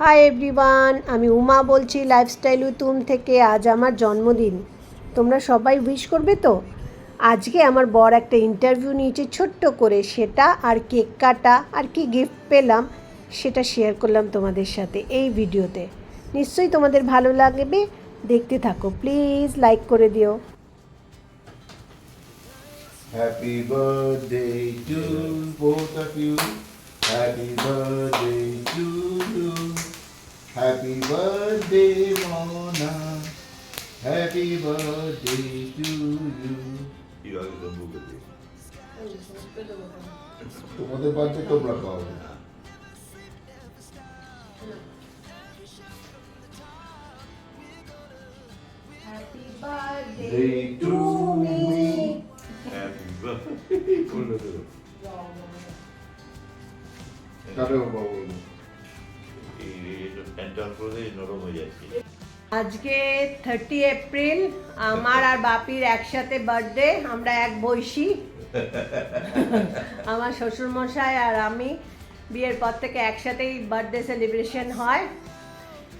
Hi everyone আমি উমা বলছি lifestyle উতুম থেকে আজ আমার জন্মদিন তোমরা সবাই উইশ করবে তো আজকে আমার বর একটা ইন্টারভিউ নিয়েছে ছোট্ট করে, সেটা আর কেক কাটা আর কি গিফট পেলাম, সেটা শেয়ার করলাম তোমাদের সাথে এই ভিডিওতে নিশ্চয়ই তোমাদের ভালো লাগবে, দেখতে থাকো প্লিজ লাইক করে দিও Happy birthday to both of you. Happy birthday to you. Happy birthday, Mona. Happy birthday to you. You are the তোমাদের বাড়িতে তোমরা to me. Happy birthday. দেবো। কারও বাবু আজকে থার্টি এপ্রিল আমার আর বাপির একসাথে বার্থডে আমরা এক বয়সী আমার শ্বশুরমশাই আর আমি বিয়ের পর থেকে একসাথেই বার্থডে সেলিব্রেশন হয়।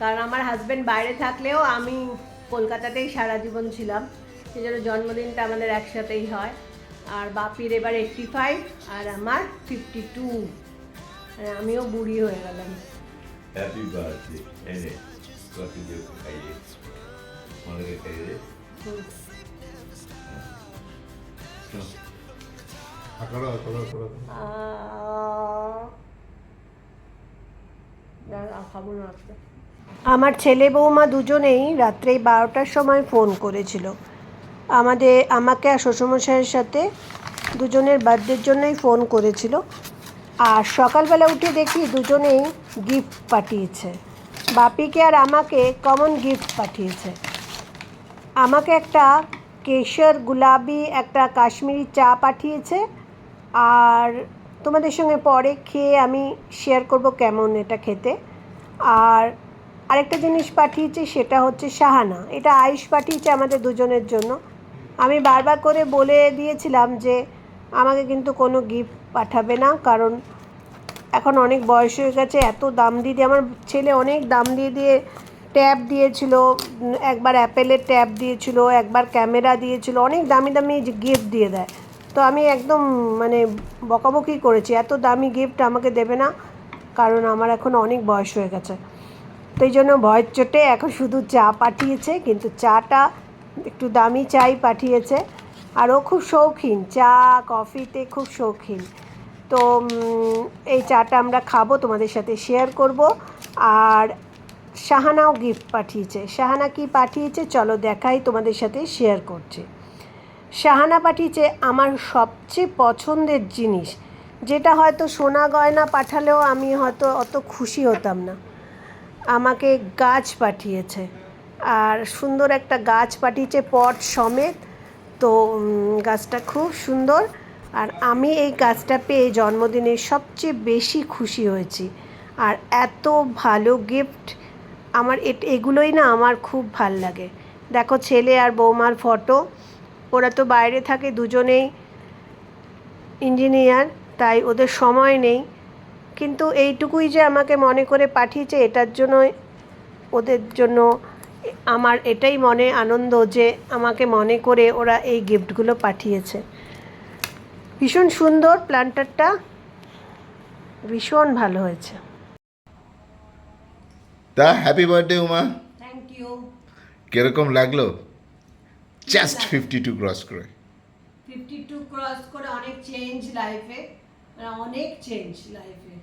কারণ আমার হাজব্যান্ড বাইরে থাকলেও আমি কলকাতাতেই সারা জীবন ছিলাম। সেই জন্য জন্মদিনটা আমাদের একসাথেই হয়। আর বাপির এবার এইটটি ফাইভ আর আমার ফিফটি টু আমিও বুড়ি হয়ে গেলাম। হ্যাপি বার্থডে এনে কফি দিয়ে খাইয়ে মনে খাইয়ে হুম। করো করো করো আমার ছেলে বৌমা দুজনেই রাত্রে বারোটার সময় ফোন করেছিল। আমাদের আমাকে আর শ্বশুরমশাইয়ের সাথে দুজনের বার্থডের জন্যই ফোন করেছিল। আর সকালবেলা উঠে দেখি দুজনেই গিফট পাঠিয়েছে। বাপিকে আর আমাকে কমন গিফট পাঠিয়েছে। আমাকে একটা কেশর গুলাবি, একটা কাশ্মীরি চা পাঠিয়েছে। আর তোমাদের সঙ্গে পরে খেয়ে আমি শেয়ার করব কেমন এটা খেতে। আর আরেকটা জিনিস পাঠিয়েছে, সেটা হচ্ছে সাহানা এটা আয়ুষ পাঠিয়েছে আমাদের দুজনের জন্য। আমি বারবার করে বলে দিয়েছিলাম যে, আমাকে কিন্তু কোনো গিফট পাঠাবে না, কারণ এখন অনেক বয়স হয়ে গেছে, এত দাম দিয়ে দিয়ে। আমার ছেলে অনেক দাম দিয়ে দিয়ে ট্যাব দিয়েছিল, একবার অ্যাপেলের ট্যাব দিয়েছিল, একবার ক্যামেরা দিয়েছিল, অনেক দামি দামি গিফট দিয়ে দেয়। তো আমি একদম মানে বকাবকি করেছি, এত দামি গিফট আমাকে দেবে না, কারণ আমার এখন অনেক বয়স হয়ে গেছে। তো এই জন্য ভয়ের চোটে এখন শুধু চা পাঠিয়েছে, কিন্তু চাটা একটু দামি চাই পাঠিয়েছে। আর ও খুব শৌখিন, চা, কফিতে খুব শৌখিন। তো এই চাটা আমরা খাব, তোমাদের সাথে শেয়ার করব। আর শাহানাও গিফট পাঠিয়েছে। শাহানা কি পাঠিয়েছে? চলো দেখাই, তোমাদের সাথে শেয়ার করছে। শাহানা পাঠিয়েছে আমার সবচেয়ে পছন্দের জিনিস, যেটা হয়তো সোনা গয়না পাঠালেও আমি হয়তো অত খুশি হতাম না। আমাকে গাছ পাঠিয়েছে। আর সুন্দর একটা গাছ পাঠিয়েছে পট সমেত। তো গাছটা খুব সুন্দর। আর আমি এই গাছটা পেয়ে জন্মদিনে সবচেয়ে বেশি খুশি হয়েছি। আর এত ভালো গিফট আমার এগুলোই না আমার খুব ভালো লাগে। দেখো ছেলে আর বৌমার ফটো ওরা তো বাইরে থাকে দুজনেই ইঞ্জিনিয়ার তাই ওদের সময় নেই। কিন্তু এইটুকুই যে আমাকে মনে করে পাঠিয়েছে, এটার জন্য, ওদের জন্য আমার এটাই মনে আনন্দ যে আমাকে মনে করে ওরা এই গিফটগুলো পাঠিয়েছে। ভীষণ সুন্দর প্ল্যান্টারটা। ভীষণ ভালো হয়েছে। তা happy birthday Uma. Thank you কীরকম লাগল? জাস্ট ফিফটি টু ক্রস করে। ফিফটি টু ক্রস করে অনেক চেঞ্জ লাইফে অনেক চেঞ্জ লাইফে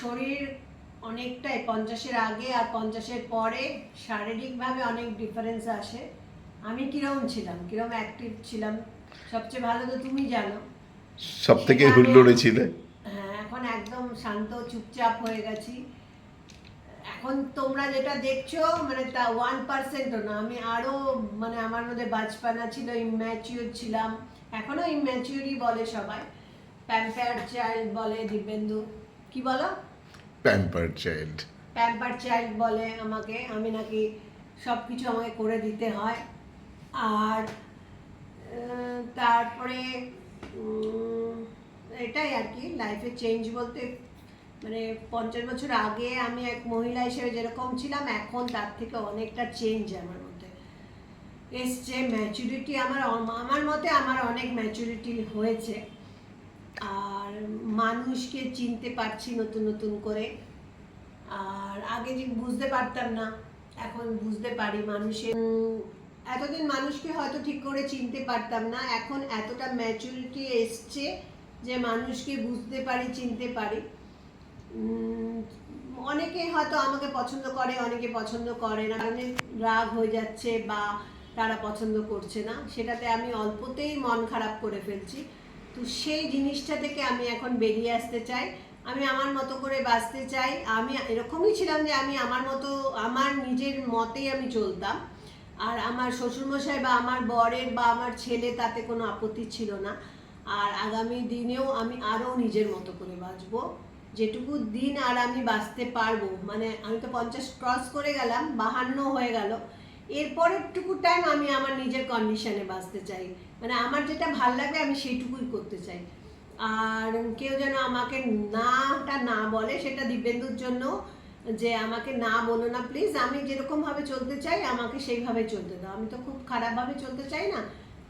শরীর অনেকটাই পঞ্চাশের আগে আর পঞ্চাশের পরে শারীরিকভাবে অনেক ডিফারেন্স আসে। আমি কিরম ছিলাম? কিরম অ্যাক্টিভ ছিলাম? সবচেয়ে ভালো তো তুমি জানো। সব থেকে হুল্লোড়ে ছিলে? হ্যাঁ এখন একদম শান্ত চুপচাপ হয়ে গেছি। এখন তোমরা যেটা দেখছ মানে তা ওয়ান পার্সেন্টও না আমি আরও মানে আমার মধ্যে বাজপানা ছিল ইম্যাচিওর ছিলাম। এখনও ইম্যাচিওরই বলে সবাই। প্যাম্পার চাইল্ড বলে দিব্যেন্দু। কি বলো? প্যাম্পার চাইল্ড প্যাম্পার চাইল্ড বলে আমাকে আমি নাকি সব কিছু আমাকে করে দিতে হয়। আর তারপরে এটাই আর কি লাইফে চেঞ্জ বলতে মানে পঞ্চাশ বছর আগে আমি এক মহিলা হিসেবে যেরকম ছিলাম, এখন তার থেকে অনেকটা চেঞ্জ আমার মধ্যে। এসছে ম্যাচুরিটি আমার আমার মতে আমার অনেক ম্যাচুরিটি হয়েছে। আর মানুষকে চিনতে পারছি নতুন নতুন করে। আর আগে যে বুঝতে পারতাম না, এখন বুঝতে পারি মানুষের এতদিন মানুষকে হয়তো ঠিক করে চিনতে পারতাম না, এখন এতটা ম্যাচুরিটি এসছে যে মানুষকে বুঝতে পারি, চিনতে পারি। অনেকে হয়তো আমাকে পছন্দ করে, অনেকে পছন্দ করে না, কারণে রাগ হয়ে যাচ্ছে বা তারা পছন্দ করছে না। সেটাতে আমি অল্পতেই মন খারাপ করে ফেলছি। তো সেই জিনিসটা থেকে আমি এখন বেরিয়ে আসতে চাই। আমি আমার মতো করে বাঁচতে চাই। আমি এরকমই ছিলাম যে আমি আমার মতো, আমার নিজের মতেই আমি চলতাম। আর আমার শ্বশুরমশাই বা আমার বরের বা আমার ছেলে তাতে কোনো আপত্তি ছিল না। আর আগামী দিনেও আমি আরও নিজের মতো করে বাঁচবো। যেটুকু দিন আর আমি বাঁচতে পারব। মানে আমি তো পঞ্চাশ ক্রস করে গেলাম, বাহান্ন হয়ে গেল। এরপরেরটুকু টাইম আমি আমার নিজের কন্ডিশনে বাঁচতে চাই। মানে আমার যেটা ভালো লাগে আমি সেইটুকুই করতে চাই। আর কেউ যেন আমাকে নাটা না বলে, সেটা দিব্যেন্দুর জন্য যে আমাকে না বলো না প্লিজ আমি যেরকমভাবে চলতে চাই, আমাকে সেইভাবে চলতে দাও। আমি তো খুব খারাপভাবে চলতে চাই না।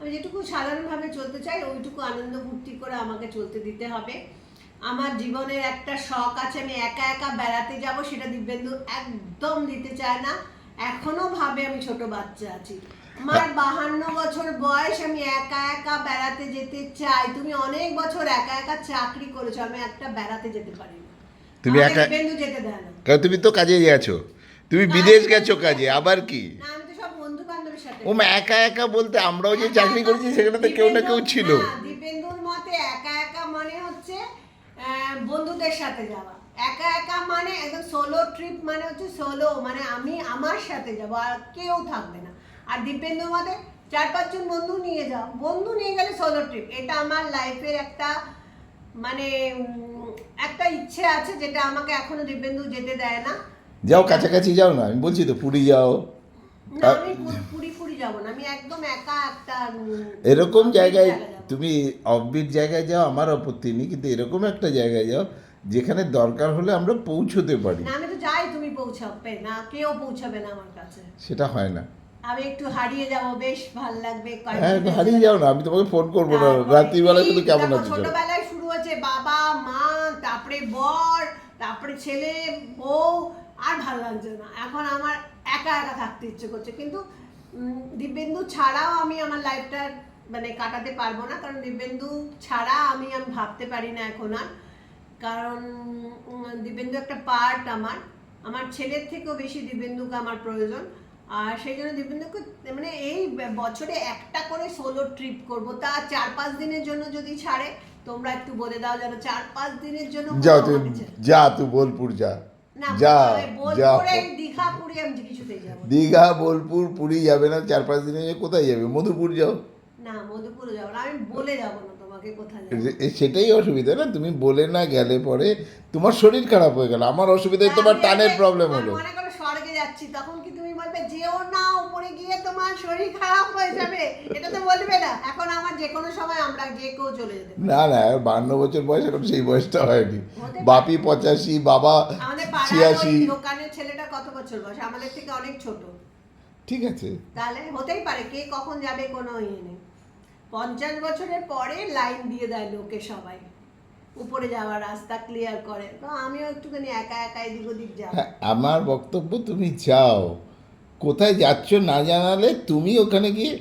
আমি যেটুকু সাধারণভাবে চলতে চাই, ওইটুকু আনন্দ ফুর্তি করে আমাকে চলতে দিতে হবে। আমার জীবনের একটা শখ আছে, আমি একা একা বেড়াতে যাব, সেটা দিব্যেন্দু একদম দিতে চায় না। এখনও ভাবে আমি ছোট বাচ্চা আছি। আমার বাহান্ন বছর বয়স, আমি একা একা বেড়াতে যেতে চাই। তুমি অনেক বছর একা একা চাকরি করেছ, আমি একটা বেড়াতে যেতে পারি না। তুমি একা- তুমি তো কাজে গেছো। তুমি বিদেশ গেছো কাজে আবার কি? ও একা একা বলতে আমরাও যে চাকরি করেছি সেখানে তো কেউ না কেউ ছিল। দীপেন্দুর মতে একা একা মানে হচ্ছে বন্ধুদের সাথে যাওয়া। একা একা মানে একদম সোলো ট্রিপ মানে হচ্ছে সোলো মানে আমি আমার সাথে যাব আর কেউ থাকবে না। আর দীপেন্দুর মতে চার পাঁচজন বন্ধু নিয়ে যাও। বন্ধু নিয়ে গেলে সোলো ট্রিপ এটা আমার লাইফের একটা মানে একটা ইচ্ছে আছে যেটা আমাকে এখনও দিব্যেন্দু যেতে দেয় না। যাও কাছাকাছি যাও না আমি বলছি তো পুরী যাও। না আমি পুরি পুরি যাব না আমি একদম একা একটা এরকম জায়গায় তুমি অফবিট জায়গায় যাও আমার আপত্তি নেই কিন্তু এরকম একটা জায়গায় যাও যেখানে দরকার হলে আমরা পৌঁছতে পারি। না আমি তো যাই তুমি পৌঁছাবে না কেউ পৌঁছাবে না আমার কাছে। সেটা হয় না। আমি একটু হারিয়ে যাব বেশ ভালো লাগবে হ্যাঁ হারিয়ে যাও না আমি তোমাকে ফোন করব না রাত্রিবেলা শুধু কেমন আছো? ছোটবেলায় শুরু হচ্ছে বাবা মা তারপরে বর, তারপরে ছেলে, বউ, আর ভালো লাগছে না। এখন আমার একা একা থাকতে ইচ্ছে করছে। কিন্তু দিব্যেন্দু ছাড়াও আমি আমার লাইফটা মানে কাটাতে পারব না। কারণ দিব্যেন্দু ছাড়া আমি আমি ভাবতে পারি না এখন আর। কারণ দিব্যেন্দু একটা পার্ট আমার। আমার ছেলের থেকেও বেশি দিব্যেন্দুকে আমার প্রয়োজন। আর সেই জন্য দিব্যেন্দুকে মানে এই বছরে একটা করে সোলো ট্রিপ করব। তা চার পাঁচ দিনের জন্য যদি ছাড়ে তোমরা একটু বলে দাও যেন চার পাঁচ দিনের জন্য যাও তুই যা তুই বোলপুর যা। যা যা। দীঘা পুরী আমি কিছুতেই যাব দীঘা বোলপুর পুরী যাবে না চার পাঁচ দিনে কোথায় যাবে? মধুপুর যাও। না মধুপুরে যাব না আমি বলে যাব না তোমাকে কোথায় যাব। এ- এ- সেটাই অসুবিধা না তুমি বলে না গেলে পরে তোমার শরীর খারাপ হয়ে গেল আমার অসুবিধায় তোমার টানের প্রবলেম হলো। মনে যাচ্ছি তখন কি তুমি বলবে যেও না উপরে গিয়ে তোমার শরীর খারাপ হয়ে যাবে? এটা তো বলবে না। এখন আমার যে কোনো সময় আমরা যে কেউ চলে যেতে না না বান্ন বছর বয়স এখন সেই বয়সটা হয়নি। বাপি পঁচাশি বাবা ছিয়াশি। দোকানের ছেলেটা কত বছর বয়স? আমাদের থেকে অনেক ছোট। ঠিক আছে। তাহলে হতেই পারে কে কখন যাবে কোনো ইয়ে নেই। পঞ্চাশ বছরের পরে লাইন দিয়ে দেয় লোকে সবাই। উপরে যাওয়ার রাস্তা ক্লিয়ার করে। তো আমিও একটুখানি একা ওদিক হ্যাঁ, আমার বক্তব্য তুমি যাও। কোথায় যাচ্ছ না জানালে তুমি ওখানে গিয়ে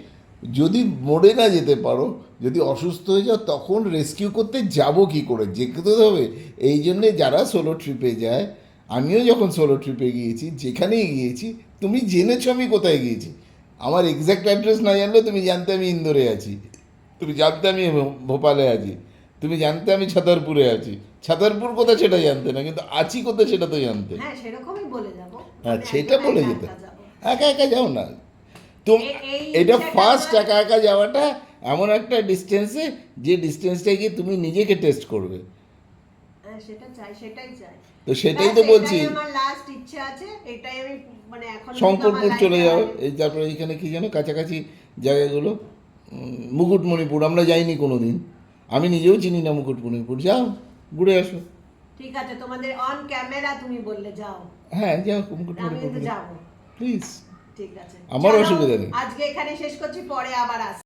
যদি মরে না যেতে পারো যদি অসুস্থ হয়ে যাও তখন রেস্কিউ করতে যাব কি করে? যেতে হবে। এই জন্যে যারা সোলো ট্রিপে যায় আমিও যখন সোলো ট্রিপে গিয়েছি যেখানেই গিয়েছি তুমি জেনেছো আমি কোথায় গিয়েছি। আমার এক্স্যাক্ট অ্যাড্রেস না জানলেও তুমি জানতে আমি ইন্দোরে আছি। তুমি জানতে আমি ভোপালে আছি। তুমি জানতে আমি ছাতারপুরে আছি। ছাতারপুর কোথায় সেটা জানতে না কিন্তু আছি কোথায় সেটা তো জানতে। হ্যাঁ বলে হ্যাঁ সেটা বলে যেতে। একা একা যাও না। তো এটা ফার্স্ট একা একা যাওয়াটা এমন একটা ডিস্টেন্সে যে ডিস্টেন্সটা গিয়ে তুমি নিজেকে টেস্ট করবে। হ্যাঁ তো সেটাই তো বলছি। মানে শঙ্করপুর চলে যাও। এই তারপরে এখানে কি যেন কাছাকাছি জায়গাগুলো মুকুটমণিপুর। আমরা যাইনি কোনো দিন আমি নিজেও চিনি না মুকুটমণিপুর যাও ঘুরে আসো। ঠিক আছে তোমাদের অন ক্যামেরা তুমি বললে যাও। হ্যাঁ যাও মুকুট আমি কিন্তু যাব। প্লিজ ঠিক আছে। আমার অসুবিধা নেই। আজকে এখানে শেষ করছি পরে আবার আস